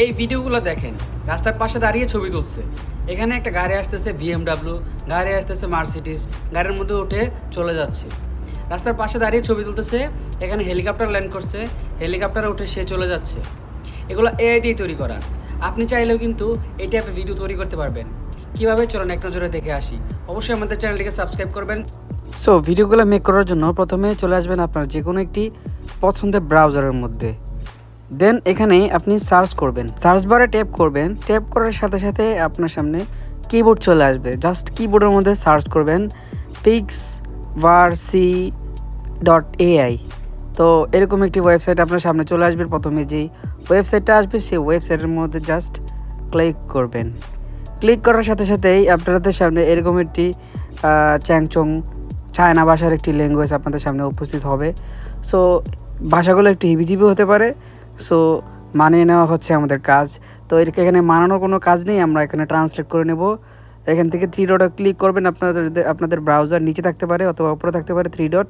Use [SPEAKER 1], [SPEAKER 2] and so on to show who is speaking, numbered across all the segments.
[SPEAKER 1] এই ভিডিওগুলো দেখেন, রাস্তার পাশে দাঁড়িয়ে ছবি তুলছে। এখানে একটা গাড়ি আসতেছে ভিএমডাব্লিউ গাড়ি আসতেছে মার্সিডিস গাড়ির মধ্যে উঠে চলে যাচ্ছে। রাস্তার পাশে দাঁড়িয়ে ছবি তুলতেছে, এখানে হেলিকপ্টার ল্যান্ড করছে, হেলিকপ্টারে উঠে সে চলে যাচ্ছে। এগুলো এআই দিয়ে তৈরি করা। আপনি চাইলেও কিন্তু এই টাইপের ভিডিও তৈরি করতে পারবেন। কীভাবে? চলুন এক নজরে দেখে আসি। অবশ্যই আমাদের চ্যানেলটিকে সাবস্ক্রাইব করবেন। সো ভিডিওগুলো মেক করার জন্য প্রথমে চলে আসবেন আপনার যে কোনো একটি পছন্দের ব্রাউজারের মধ্যে। দেন এখানে আপনি সার্চ করবেন। সার্চ বারে ট্যাপ করবেন। ট্যাপ করার সাথে সাথে আপনার সামনে কিবোর্ড চলে আসবে। জাস্ট কিবোর্ডের মধ্যে সার্চ করবেন পিক্স ভার সি ডট এআই তো এরকম একটি ওয়েবসাইট আপনার সামনে চলে আসবে প্রথমে। যেই ওয়েবসাইটটা আসবে, সেই ওয়েবসাইটের মধ্যে জাস্ট ক্লিক করবেন। ক্লিক করার সাথে সাথেই আপনাদের সামনে এরকম একটি চ্যাংচং চায়না ভাষার একটি ল্যাঙ্গুয়েজ আপনাদের সামনে উপস্থিত হবে। সো ভাষাগুলো একটু হিবিজিবি হতে পারে। সো মানিয়ে নেওয়া হচ্ছে আমাদের কাজ। তো এর এখানে মানানোর কোনো কাজ নেই, আমরা এখানে ট্রান্সলেট করে নেব। এখান থেকে থ্রি ডটে ক্লিক করবেন, আপনাদের আপনাদের ব্রাউজার নিচে থাকতে পারে অথবা উপরে থাকতে পারে থ্রি ডট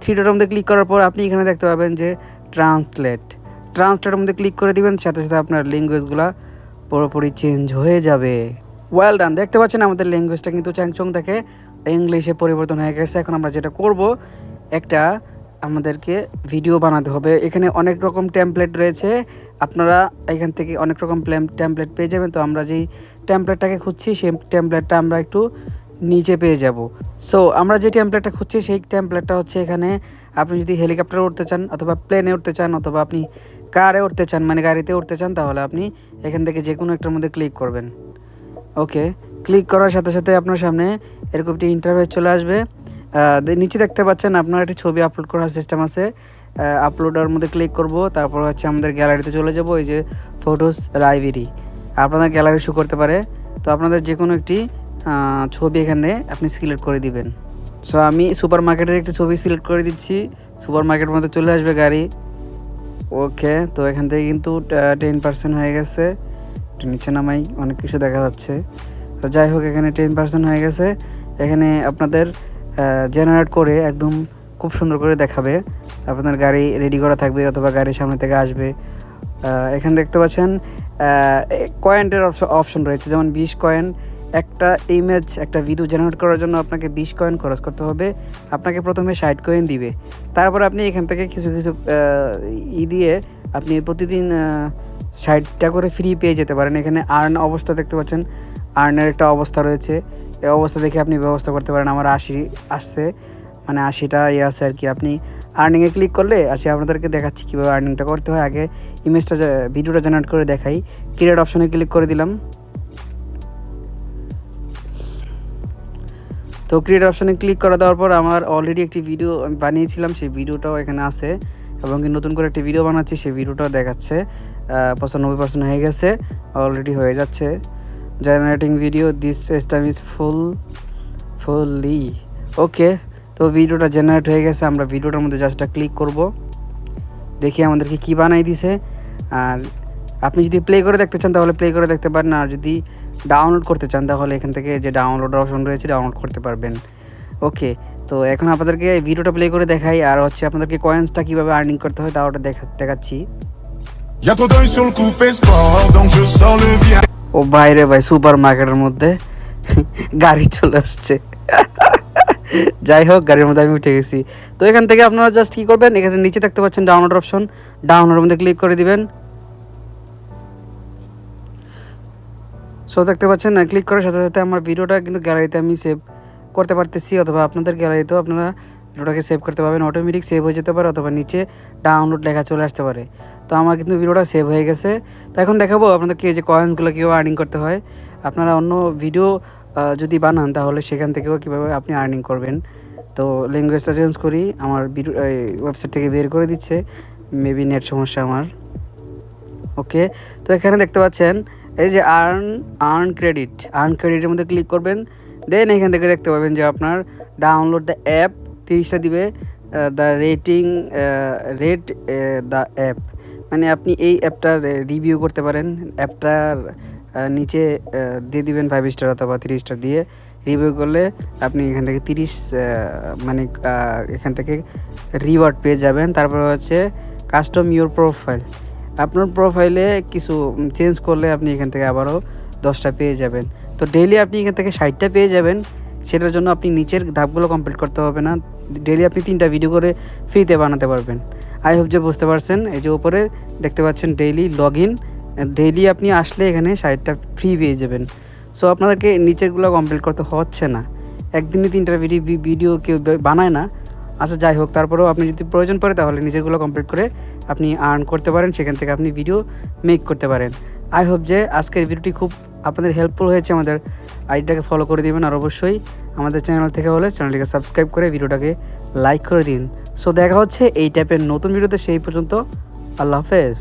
[SPEAKER 1] থ্রি ডটের মধ্যে ক্লিক করার পর আপনি এখানে দেখতে পাবেন যে ট্রান্সলেট ট্রান্সলেটের মধ্যে ক্লিক করে দিবেন, সাথে সাথে আপনার ল্যাঙ্গুয়েজগুলো পুরোপুরি চেঞ্জ হয়ে যাবে। ওয়েল ডান দেখতে পাচ্ছেন আমাদের ল্যাঙ্গুয়েজটা কিন্তু চ্যাংচং থেকে ইংলিশে পরিবর্তন হয়ে গেছে। এখন আমরা যেটা করব, একটা আমাদেরকে ভিডিও বানাতে হবে। এখানে অনেক রকম টেমপ্লেট রয়েছে। আপনারা এখান থেকে অনেক রকম টেমপ্লেট পেয়ে যাবেন। তো আমরা যেই টেমপ্লেটটাকে খুঁজছি, সেই টেমপ্লেটটা আমরা একটু নিচে পেয়ে যাব। সো আমরা যে টেমপ্লেটটা খুঁজছি, সেই টেমপ্লেটটা হচ্ছে এখানে আপনি যদি হেলিকপ্টারে উঠতে চান অথবা প্লেনে উঠতে চান অথবা আপনি কারে উঠতে চান মানে গাড়িতে উঠতে চান, তাহলে আপনি এখান থেকে যে কোনো একটার মধ্যে ক্লিক করবেন। ওকে ক্লিক করার সাথে সাথে আপনার সামনে এরকম একটি ইন্টারভেস চলে আসবে। নিচে দেখতে পাচ্ছেন আপনার একটি ছবি আপলোড করার সিস্টেম আছে। আপলোডের মধ্যে ক্লিক করব, তারপর হচ্ছে আমাদের গ্যালারিতে চলে যাব, এই যে ফটোস লাইব্রেরি আপনাদের গ্যালারি শো করতে পারে। তো আপনাদের যে কোনো একটি ছবি এখানে আপনি সিলেক্ট করে দিবেন। সো আমি সুপার মার্কেটের একটি ছবি সিলেক্ট করে দিচ্ছি। সুপার মার্কেটের মধ্যে চলে আসবে গাড়ি। ওকে তো এখান থেকে কিন্তু টেন পার্সেন্ট হয়ে গেছে। নিচে নামাই, অনেক কিছু দেখা যাচ্ছে। তো যাই হোক, এখানে টেন পার্সেন্ট হয়ে গেছে। এখানে আপনাদের জেনারেট করে একদম খুব সুন্দর করে দেখাবে। আপনার গাড়ি রেডি করা থাকবে অথবা গাড়ির সামনে থেকে আসবে। এখানে দেখতে পাচ্ছেন কয়েন্টের অপশন রয়েছে। যেমন বিশ কয়েন একটা ইমেজ একটা ভিডিও জেনারেট করার জন্য আপনাকে বিশ কয়েন খরচ করতে হবে। আপনাকে প্রথমে ষাট কয়েন দিবে। তারপর আপনি এখান থেকে কিছু কিছু ই দিয়ে আপনি প্রতিদিন ষাটটা করে ফ্রি পেয়ে যেতে পারেন। এখানে আর্ন অবস্থা দেখতে পাচ্ছেন। আর্নের একটা অবস্থা রয়েছে। এই অবস্থা দেখে আপনি ব্যবস্থা করতে পারেন। আমার আশি আসছে মানে আশিটা ইয়ে আছে আর কি। আপনি আর্নিংয়ে ক্লিক করলে আজকে আপনাদেরকে দেখাচ্ছি কীভাবে আর্নিংটা করতে হয়। আগে ইমেজটা ভিডিওটা জেনারেট করে দেখাই। ক্রিয়েট অপশনে ক্লিক করে দিলাম। তো ক্রিয়েট অপশনে ক্লিক করে দেওয়ার পর আমার অলরেডি একটি ভিডিও বানিয়েছিলাম। সেই ভিডিওটাও এখানে আছে। এবং কি নতুন করে একটি ভিডিও বানাচ্ছি, সেই ভিডিওটাও দেখাচ্ছে। পঁচানব্বই পার্সেন্ট হয়ে গেছে অলরেডি হয়ে যাচ্ছে। Generating video this system is full fully okay তো ভিডিওটা জেনারেট হয়ে গেছে, আমরা ভিডিওটার মধ্যে জাস্টটা ক্লিক করব। দেখি আমাদেরকে কী বানাই দিছে। আর আপনি যদি প্লে করে দেখতে চান, তাহলে প্লে করে দেখতে পারেন। আর যদি ডাউনলোড করতে চান, তাহলে এখান থেকে যে ডাউনলোড অপশন রয়েছে ডাউনলোড করতে পারবেন। ওকে তো এখন আপনাদেরকে ভিডিওটা প্লে করে দেখাই। আর হচ্ছে আপনাদেরকে কয়েন্সটা কীভাবে আর্নিং করতে হয় তা ওটা দেখা দেখাচ্ছি। ও বাইরে ভাই সুপার মার্কেটের মধ্যে গাড়ি চলে আসছে। যাই হোক, গাড়ির মধ্যে আমি উঠে গেছি। তো এখান থেকে আপনারা জাস্ট কী করবেন? এখানে নিচে দেখতে পাচ্ছেন ডাউনলোড অপশন ডাউনলোডের মধ্যে ক্লিক করে দিবেন। সো দেখতে পাচ্ছেন ক্লিক করার সাথে সাথে আমার ভিডিওটা কিন্তু গ্যালারিতে আমি সেভ করতে পারতেছি, অথবা আপনাদের গ্যালারিতেও আপনারা ভিডিওটাকে সেভ করতে পারবেন অটোমেটিক সেভ হয়ে যেতে পারে অথবা নিচে ডাউনলোড লেখা চলে আসতে পারে। তো আমার কিন্তু ভিডিওটা সেভ হয়ে গেছে। তো এখন দেখাবো আপনাদেরকে যে কয়েন্সগুলো কীভাবে আর্নিং করতে হয়। আপনারা অন্য ভিডিও যদি বানান তাহলে সেখান থেকেও কীভাবে আপনি আর্নিং করবেন। তো ল্যাঙ্গুয়েজটা চেঞ্জ করি, আমার ওয়েবসাইট থেকে বের করে দিচ্ছে। মেবি নেট সমস্যা আমার। ওকে, তো এখানে দেখতে পাচ্ছেন, এই যে আর্ন আর্ন ক্রেডিট আর্ন ক্রেডিটের মধ্যে ক্লিক করবেন। দেন এখান থেকে দেখতে পাবেন যে আপনার ডাউনলোড দ্য অ্যাপ তিরিশটা দিবে the rating rate the app মানে আপনি এই অ্যাপটার রিভিউ করতে পারেন। অ্যাপটার নিচে দিয়ে দিবেন ফাইভ স্টার অথবা থ্রি স্টার দিয়ে। রিভিউ করলে আপনি এখান থেকে তিরিশ মানে এখান থেকে রিওয়ার্ড পেয়ে যাবেন। তারপর হচ্ছে কাস্টম ইউর প্রোফাইল আপনার প্রোফাইলে কিছু চেঞ্জ করলে আপনি এখান থেকে আবারও দশটা পেয়ে যাবেন। তো ডেইলি আপনি এখান থেকে ষাটটা পেয়ে যাবেন। সেটার জন্য আপনি নিচের ধাপগুলো কমপ্লিট করতে হবে না। ডেইলি আপনি তিনটা ভিডিও করে ফ্রিতে বানাতে পারবেন। আই হোপ যে বুঝতে পারছেন, এই যে উপরে দেখতে পাচ্ছেন ডেইলি লগ ইন ডেইলি আপনি আসলে এখানে ষাটটা ফ্রি পেয়ে যাবেন। সো আপনাদেরকে নিচেরগুলো কমপ্লিট করতে হচ্ছে না। একদিনে তিনটা ভিডিও ভিডিও কেউ বানায় না। আচ্ছা যাই হোক, তারপরেও আপনি যদি প্রয়োজন পড়ে, তাহলে নিজেরগুলো কমপ্লিট করে আপনি আর্ন করতে পারেন। সেখান থেকে আপনি ভিডিও মেক করতে পারেন। আই হোপ যে আজকের ভিডিওটি খুব আপনাদের হেল্পফুল হয়েছে আমাদের আইডিটাকে ফলো করে দিবেন, আর অবশ্যই আমাদের চ্যানেল থেকে হলে চ্যানেলটিকে সাবস্ক্রাইব করে ভিডিওটাকে লাইক করে দিন। সো দেখা হচ্ছে এই টাইপের নতুন ভিডিওতে, সেই পর্যন্ত আল্লাহ হাফেজ।